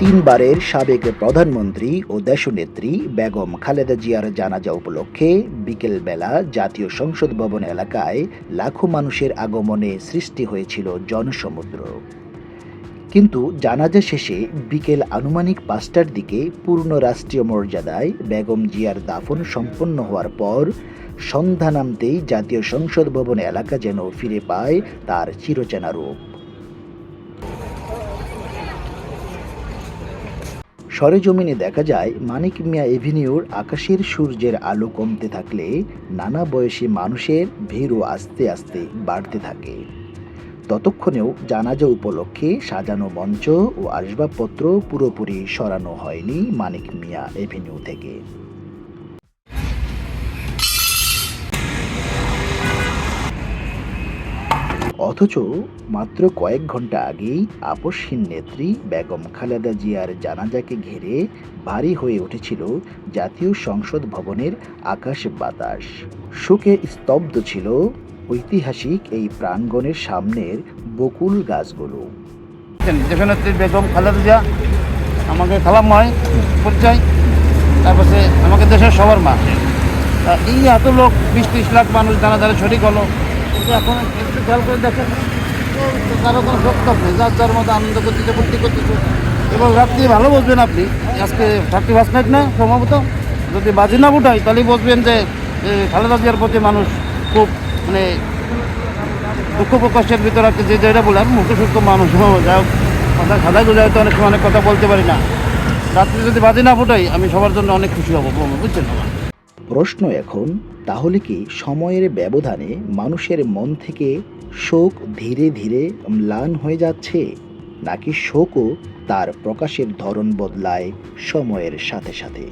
তিনবারের সাবেক প্রধানমন্ত্রী ও দেশনেত্রী বেগম খালেদা জিয়ার জানাজা উপলক্ষে বিকেলবেলা জাতীয় সংসদ ভবন এলাকায় লাখো মানুষের আগমনে সৃষ্টি হয়েছিল জনসমুদ্র। কিন্তু জানাজা শেষে বিকেল আনুমানিক পাঁচটার দিকে পূর্ণ রাষ্ট্রীয় মর্যাদায় বেগম জিয়ার দাফন সম্পন্ন হওয়ার পর সন্ধ্যা নামতেই জাতীয় সংসদ ভবন এলাকা যেন ফিরে পায় তার চিরচেনা রূপ। সরেজমিনে দেখা যায় মানিক মিয়া এভিনিউর আকাশের সূর্যের আলো কমতে থাকলে নানা বয়সী মানুষের ভিড়ও আস্তে আস্তে বাড়তে থাকে। ততক্ষণেও জানাজা উপলক্ষে সাজানো মঞ্চ ও আসবাবপত্র পুরোপুরি সরানো হয়নি মানিক মিয়া এভিনিউ থেকে। অথচ মাত্র কয়েক ঘণ্টা আগেই আপসহীন নেত্রী বেগম খালেদা জিয়ার জানাজাকে ঘিরে ভারী হয়ে উঠেছিল জাতীয় সংসদ ভবনের আকাশ বাতাস। শোকে স্তব্ধ ছিল ঐতিহাসিক এই প্রাঙ্গণের সামনের বকুল গাছগুলো। বেগম খালেদা জিয়া, আমাকে খালাম পরিচয়, তারপরে আমাকে দেশের সবার মা। এই এত লোক, বিশ ত্রিশ লাখ মানুষ জানা যারা শরিক হলো। এখন একটু খেয়াল করে দেখেন। কারও কোনো শোক নেই যার মধ্যে আনন্দ করতেছে, ফুর্তি করতেছে এবং রাত্রি ভালো বসবেন আপনি। আজকে থার্টি ফার্স্ট নাইট না সম্ভবত? যদি বাজি না উঠাই তাহলেই বসবেন যে খালেদা জিয়ার প্রতি মানুষ খুব মানে দুঃখ প্রকাশের ভিতরে আছে, যে যেটা বলে আমি মুখে সুস্থ মানুষ যাই হোক, কথা খাদা গুজায় তো অনেক অনেক কথা বলতে পারি না। রাত্রে যদি বাজি না ফুটাই আমি সবার জন্য অনেক খুশি হব বুঝছেন প্রশ্ন এখন, তাহলে কি সময়ের ব্যবধানে মানুষের মন থেকে শোক ধীরে ধীরে ম্লান হয়ে যাচ্ছে? নাকি শোকও তার প্রকাশের ধরন বদলায় সময়ের সাথে সাথে?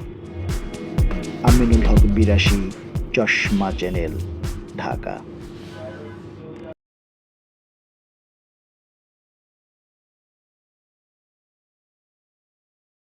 আমিনুল হক বিরাশি, চশমা চ্যানেল, ঢাকা।